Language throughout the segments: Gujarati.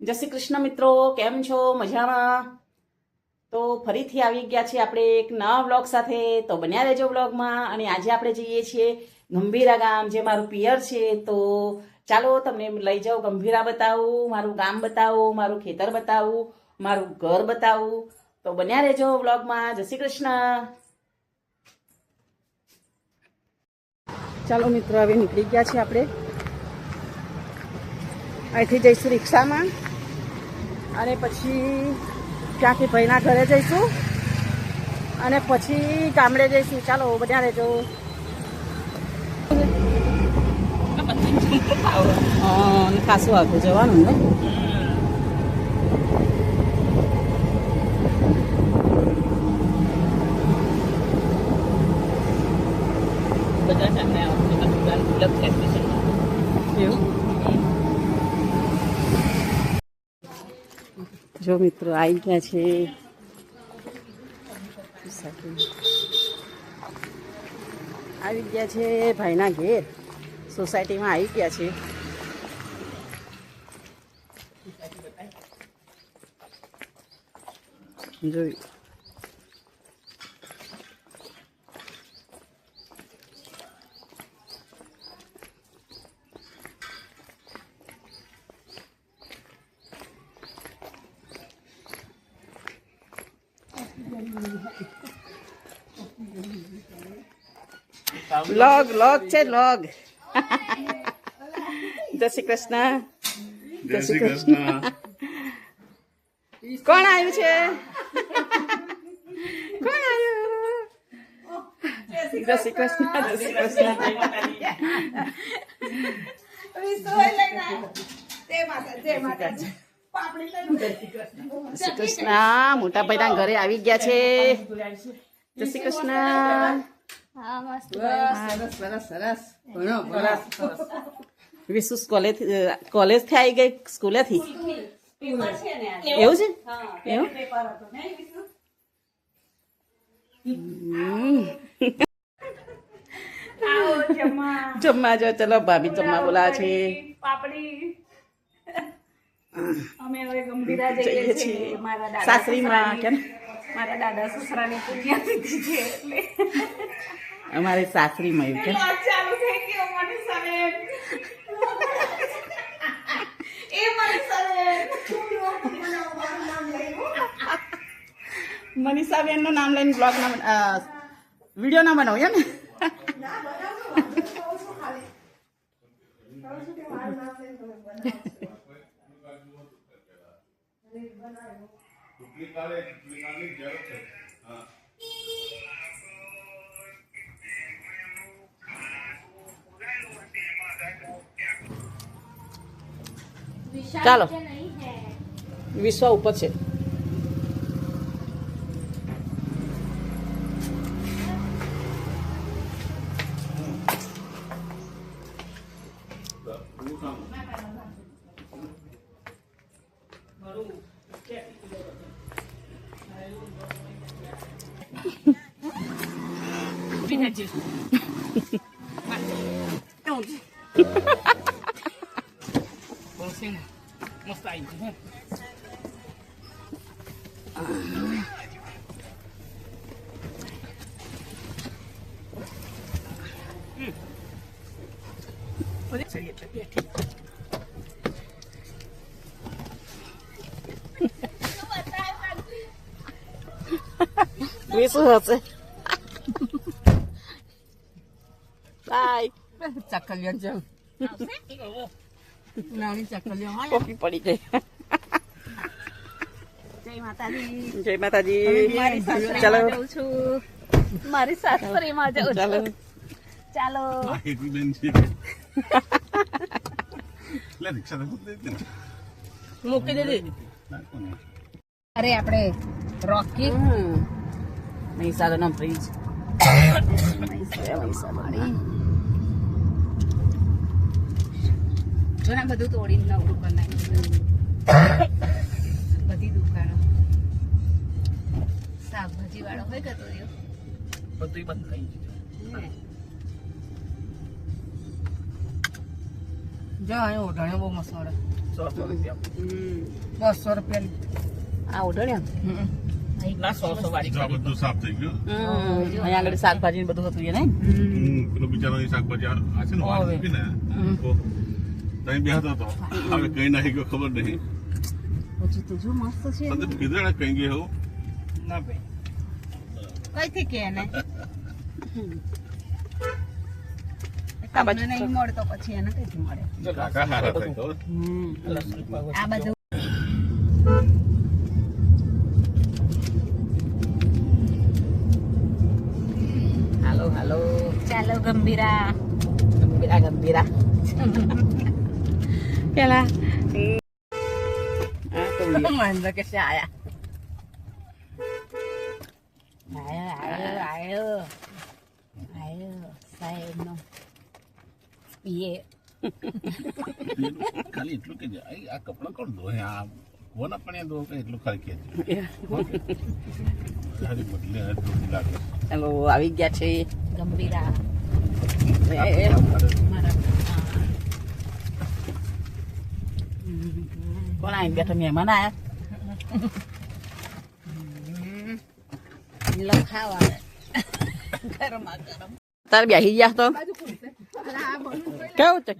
જય શ્રી કૃષ્ણ મિત્રો, કેમ છો? મજામાં? તો ફરીથી આવી ગયા છીએ આપણે એક નવા વ્લોગ સાથે. તો બન્યા રહેજો વ્લોગમાં. અને આજે આપણે જઈએ છીએ ગંભીરા ગામ, જે મારું પિયર છે. તો ચાલો તમને લઈ જાઉં, ગંભીરા બતાવું, મારું ગામ બતાવું, મારું ખેતર બતાવું, મારું ઘર બતાવું. તો બન્યા રહેજો વ્લોગમાં. જય શ્રી કૃષ્ણ. ચાલો મિત્રો, હવે નીકળી ગયા છીએ આપણે. અહીંથી જઈશું રિક્ષામાં. અને પછી ત્યાંથી ભાઈના ઘરે જઈશું? અને પછી ગામડે જઈશું. ચાલો બધા રહેજો. ખાસું આગળ જવાનું ને? બધા છે એવું? જો મિત્રો આવી ગયા છે. આવી ગયા છે ભાઈના ઘેર. સોસાયટીમાં આવી ગયા છે. જોયું. લોગ લોગ છે લોગ જય શ્રી કૃષ્ણ જય શ્રી કૃષ્ણ કોણ આવ્યું છે કોણ આવ્યું જય શ્રી કૃષ્ણ જય શ્રી કૃષ્ણ કૃષ્ણ મોટા ભાઈના ઘરે આવી ગયા છે. જય શ્રી કૃષ્ણ વિશુષ કોલેજ કોલેજથી આવી ગઈ સ્કૂલેથી એવું છે? એવું? જમવા. જો ચલો ભાભી જમવા બોલા છે. પાપડી અમે હવે ગંભીરા જઈએ જઈએ છીએ છીએ. મારા દાદા સાસરીમાં કેમ મારા દાદા સસરાની પુણ્યતિથિ છે એટલે. અમારે સાસરી મળ્યું છે લોટ ચાલુ થઈ ગયો મને સરે. એ મને સરે. મનીષા બેનનું નામ લઈને બ્લોગ ના વીડિયો ના બનાવું એમ ને? ચાલો. વિશ્વ ઉપર છે. વિશ્વ હશે બાય ચકલિયો જેવું નાની ચકલિયો હોય કોફી પડી ગઈ જય માતાજી જય માતાજી મારી સાસરીમાં ચાલો જઉં છું મારી સાસરીમાં જઉં ચાલો છું ચાલો માહિતી બેન છે એટલે રિક્ષા. મૂકી દીધી અરે આપણે રોકી મહીસાગરનો બ્રિજ જો ને બધું તોડીને નવરું કરી નાખ્યું. બધી દુકાનો. શાકભાજી વાળો હોય કે તો બધું બંધ થઈ ગયું. જો અહીં ઓઢણ્યા બહુ મસ્ત મળે બસો રૂપિયા આ ઓઢણ્યા ના સો સો વાળી. બધું સાફ થઈ ગયું. અહીંયા આગળ શાકભાજી બધું હતું એ નહીં? હમ, પેલો બિચારો શાકભાજી આ છે ને હવે. મૂકી ને. તો ત્યાં બેહતો હતો. હવે કઈ નાખી ગયો ખબર નહીં. પછી તો જો મસ્ત છે સંદીપ કીધું ને કઈ ગયું એવું? ના ભાઈ. કઈથી કે ને તમને નહીં મળતો પછી એને કઈથી મળે. આ બધું હાલો હાલો. ચાલો ગંભીરા. ગંભીરા ગંભીરા. પેલા. આ તો. કે આયો આયો આયો આયો સાહેબ નો પીએ. ખાલી એટલું કે આ કપડાં કોણ ધોય આ કોના પણ એ ધો કે એટલું ખાલી કે ખાલી બદલે હાથ ધોતી લાગે. હેલો આવી ગયા છે. ગંભીરા. કોણ આવી બેઠા મહેમાન આયા? લખાવા. ગરમા ગરમ તારે બેસી ગયા તો? કેવું છે?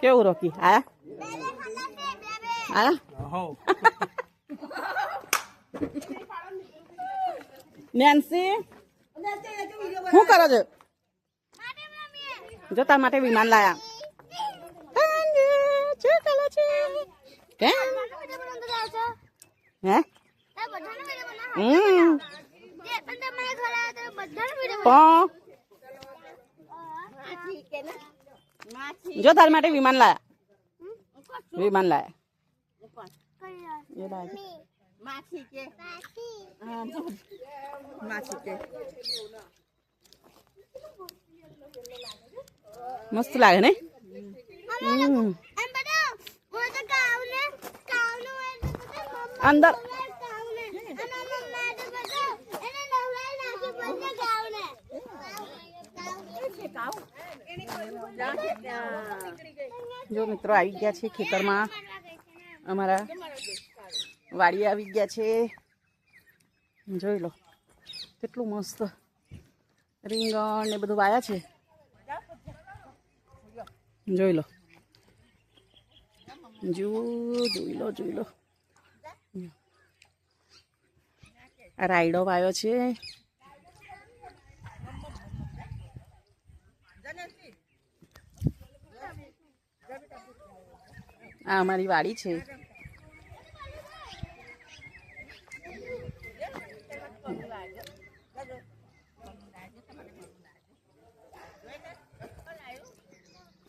કેવું રોકી? આયા આયા નેન્સી શું કરો છો? જોતા માટે વિમાન લાયા. હે? હમ? તો જો તાર માટે વિમાન લાયા વિમાન લાયા એ લાયા માછી કે માછી કે મસ્ત લાગે ને હમ. અંદર જો મિત્રો આવી ગયા છે ખેતરમાં. અમારા વાડી આવી ગયા છે. જોઈ લો, કેટલું મસ્ત રીંગણ ને બધું વાયા છે. જોઈ લો. જુઓ, જોઈ લો જોઈ લો. રાયડો વાયો છે. આ અમારી વાડી છે.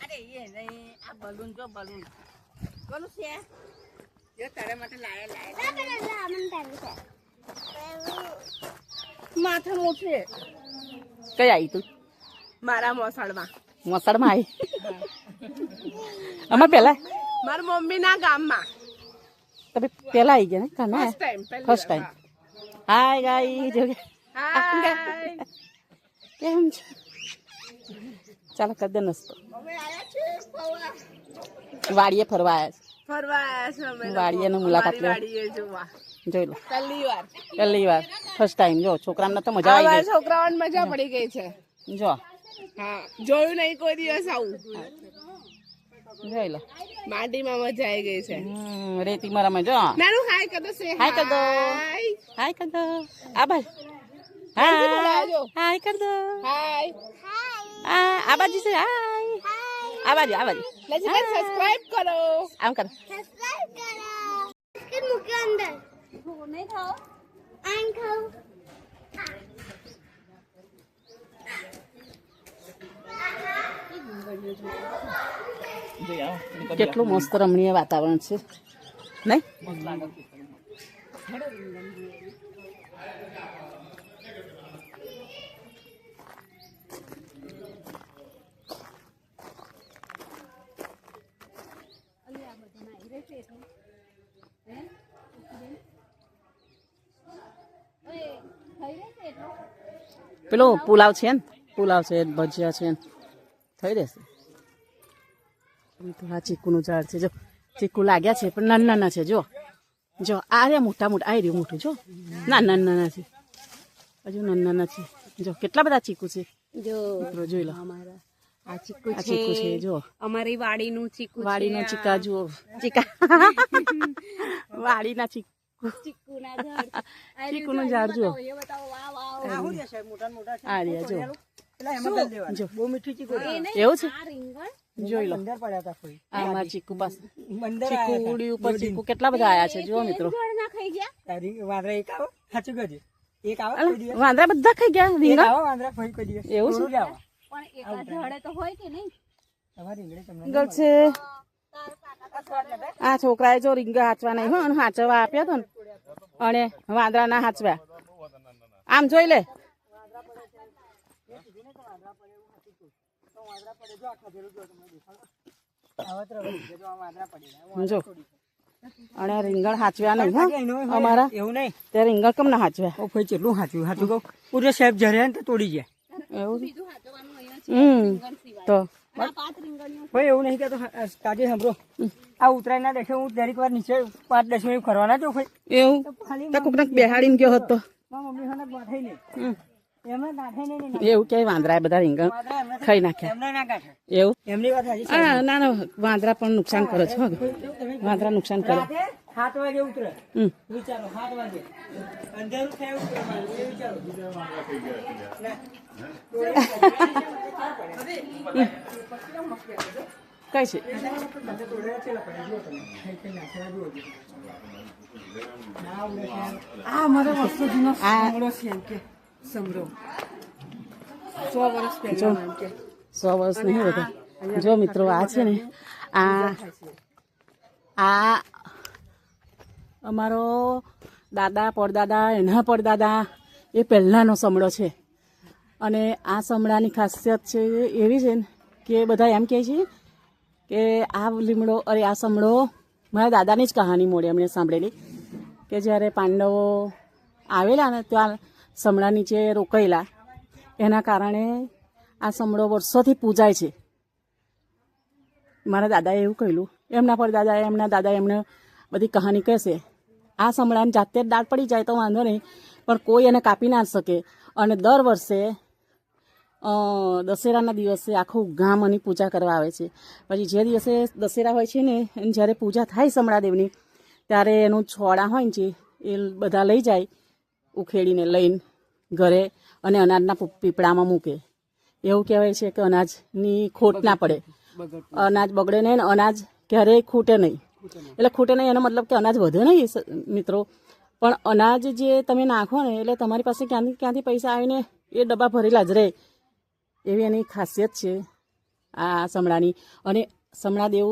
અરે નહીં આ બલૂન જો બલૂન કોનું છે? જો તારા માટે લાયા લાયા. માથે મોટે કઈ આવી તું? મારા મોસાળમાં. મોસાળમાં આવી અમાર પેલા મારા મમ્મી ના ગામમાં. તમે પેલા આવી ગયા ને ટાઈમ ફર્સ્ટ ટાઈમ હાય ગાઈ જો કેમ છો? ચાલો કરી દે નસ્તો વાડીએ ફરવા આવ્યા છે. અમે છે મુલાકાત જોઈ લો. પહેલી વાર. પહેલી વાર. ફર્સ્ટ ટાઈમ જો છોકરાને તો મજા આવી છોકરાઓને મજા પડી ગઈ છે. જો. હા જોયું નહીં કોઈ દિવસ આવું. જોઈ લો માટીમાં મજા આવી ગઈ છે. રેતી મારામાં રમે જો. નાનું હાય કદો સે હાય કદો હાય. કદો આબા આ હાય. હાય. કર દો હાય. આ આ બાજુ છે. હાય. આ બાજુ આ બાજુ. લજી સબસ્ક્રાઇબ કરો. આમ કર. જોઈ આવો. કેટલું મસ્ત રમણીય વાતાવરણ છે. નહીં? પેલો પુલાવ છે ને? પુલાવ છે ભજીયા છે થઈ રહેશે. તો આ ચીકુનું ઝાડ છે. જો ચીકુ લાગ્યા છે પણ નાના નાના છે જો. જો આ રહ્યા મોટા મોટા આ રહ્યું મોટું જો. નાના નાના છે. હજુ નાના નાના છે. જો કેટલા બધા ચીકુ છે? જો જોઈ લો. અમારા આ ચીકુ છે. જો. અમારી વાડીનું ચીકુ છે વાડીનો ચીકા જુઓ. ચીકા. વાડીના ચીકુ. ચીકુના ઝાડ. ચીકુનું ઝાડ જુઓ. આ રહ્યા જો બહુ મીઠી ચીકુ એવું છે? આ જોઈ લો. અંદર પડ્યા હતા કોઈ. આ ચીકુ પાસે બંદર ચીકુ ઉડી ઉપર ચીકુ કેટલા બધા આયા છે જુઓ મિત્રો. રીંગણ ના ખાઈ ગયા? તારી વાંદરા એક આવો? સાચું કહેજે એક આવો અલા, કોઈ દિવસ? વાંદરા બધા ખાઈ ગયા રીંગણ? આવો વાંદરા કોઈ કોઈ દિવસ? એવું છે? પણ એકા ઝાડે તો હોય કે નહીં? તમારી રીંગણી તમને રીંગણ છે. આ છોકરાએ જો રીંગણ હાચવા નહીં હો અને હાચવા આપ્યા તો ને. અને વાંદરા ના હાચવ્યા આમ જોઈ લે. તો જો વાંદરા અને રીંગણ હાચવ્યા નહીં અમારા? એવું નહીં. તે રીંગણ કેમ ના હાચવ્યા? ઓ ભાઈ કેટલું સાચું હાચું કહું? પૂરે સાહેબ જરે ને તોડી ગયા એવું હમ તો. ભાઈ એવું નહીં કે તો કાજે સાંભળો. આ ઉતરાય ના દેખે હું દરેક વાર નીચે પાંચ દસ મિનિટ ફરવાના જો ભાઈ. એવું? કોકને બેહાડીને ગયો હતો મમ્મી હોને ગાંઠાઈ નહીં એવું ક્યાંય વાંદરાએ બધા રીંગણ ખાઈ નાખ્યા. એવું? એમની વાત ના ના વાંદરા પણ નુકસાન કરે છે વાંદરા નુકસાન કરે. સાત વાગે ઉતરે. વિચારો સાત વાગે. અંધારું થાય ઉતરે મારું, એ વિચારો. કઈ છે? આ મારો વસ્તુ જૂનો આ છે એમ કે. સમરો સો વર્ષ પહેલા સો નહીં બધા જો મિત્રો આ છે ને આ આ અમારો દાદા પડદાદા એના પડદાદા એ પહેલાંનો સમળો છે. અને આ સમળાની ખાસિયત છે એવી છે ને કે બધા એમ કહે છે કે આ લીમડો અરે આ સમળો મારા દાદાની જ કહાની મોડી એમણે સાંભળેલી. કે જ્યારે પાંડવો આવેલા ને ત્યાં સમડા નીચે રોકાયેલા. એના કારણે આ સમળો વર્ષોથી પૂજાય છે. મારા દાદાએ એવું કહેલું. એમના પર દાદાએ, એમના દાદા એમને બધી કહાની કહેશે. આ સમળાને જાતે જ દાળ પડી જાય તો વાંધો નહીં, પણ કોઈ એને કાપી ના શકે. અને દર વર્ષે દશેરાના દિવસે આખું ગામ એની પૂજા કરવા આવે છે. પછી જે દિવસે દશેરા હોય છે ને, એની જ્યારે પૂજા થાય સમળાદેવની ત્યારે એનું છોડા હોય ને જે, એ બધા લઈ જાય, ઉખેડીને લઈને. ઘરે અને અનાજના પીપળામાં મૂકે. એવું કહેવાય છે કે અનાજની ખોટ ના પડે. અનાજ બગડે નહીં અનાજ ક્યારેય ખૂટે નહીં. એટલે ખૂટે નહીં એનો મતલબ કે અનાજ વધે નહીં મિત્રો. પણ અનાજ જે તમે નાખો ને એટલે તમારી પાસે ક્યાંથી ક્યાંથી પૈસા આવીને એ ડબ્બા ભરેલા જ રહે. એવી એની ખાસિયત છે આ સમડાની અને સમડા દેવ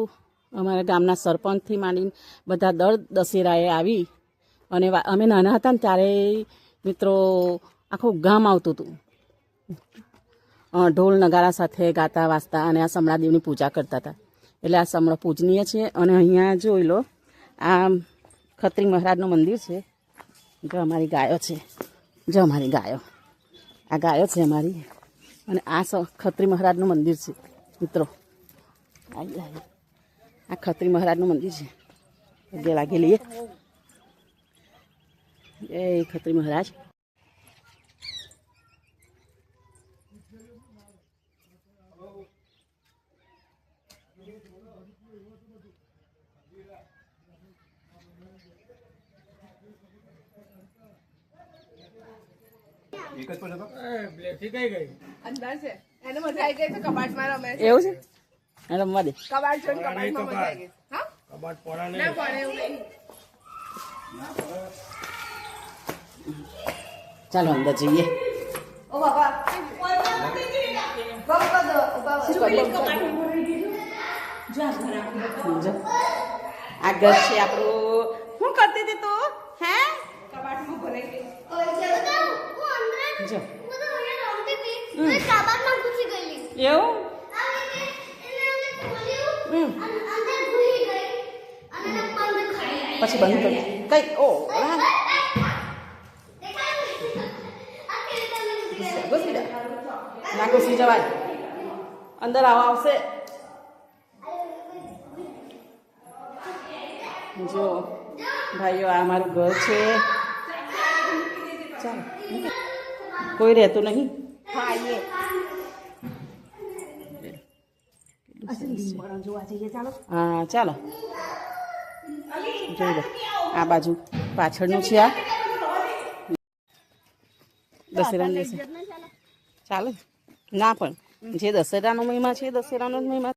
અમારા ગામના સરપંચથી માંડીને બધા દર દશેરાએ આવી. અને અમે નાના હતા ને ત્યારે મિત્રો આખું ગામ આવતું હતું. ઢોલ નગારા સાથે ગાતા વાંચતા અને આ સમળાદેવની પૂજા કરતા હતા. એટલે આ સમળા પૂજનીય છે અને અહીંયા જોઈ લો, આ ખત્રી મહારાજનું મંદિર છે. જો અમારી ગાયો છે. જો અમારી ગાયો. આ ગાયો છે અમારી. અને આ ખત્રી મહારાજનું મંદિર છે, મિત્રો. આ ખત્રી મહારાજનું મંદિર છે. પગે લાગી લઈએ. એ ખત્રી મહારાજ. બ્લેથી કઈ ગઈ? અંદર છે. એને મજા આવી ગઈ છે કબાટમાં રમે છે. એવું છે? હા, રમવા દે. કબાટ જોઈને કબાટમાં મજા આવી ગઈ હા? કબાટ પોળા ના પડે એવું નહીં. ચાલો અંદર જઈએ. ઓ બાબા. આ ઘર છે આપણું. શું કરતી હતી તું? હે કબાટમાં ભરાઈ ગઈ જો હું કબાટમાં ઘૂસી ગયેલી એવું અને એને ખોલ્યું હમ. અને અંદર ઘૂસી ગઈ અને એને બંધ કરી પછી બંધ કરી કઈ ઓ આ દેખાયું આ કેવી રીતે ઘૂસી ગઈ ઘૂસી જા. ના ઘૂસી જવાય અંદર આવા આવશે જો ભાઈઓ આ મારું ઘર છે ચાલો કોઈ રહેતું નહીં હા ચાલો જોઈ લો આ બાજુ પાછળનું છે આ દશેરાનું દિવસે ચાલે ના પણ જે દશેરાનો મહિમા છે એ દશેરાનો જ મહિમા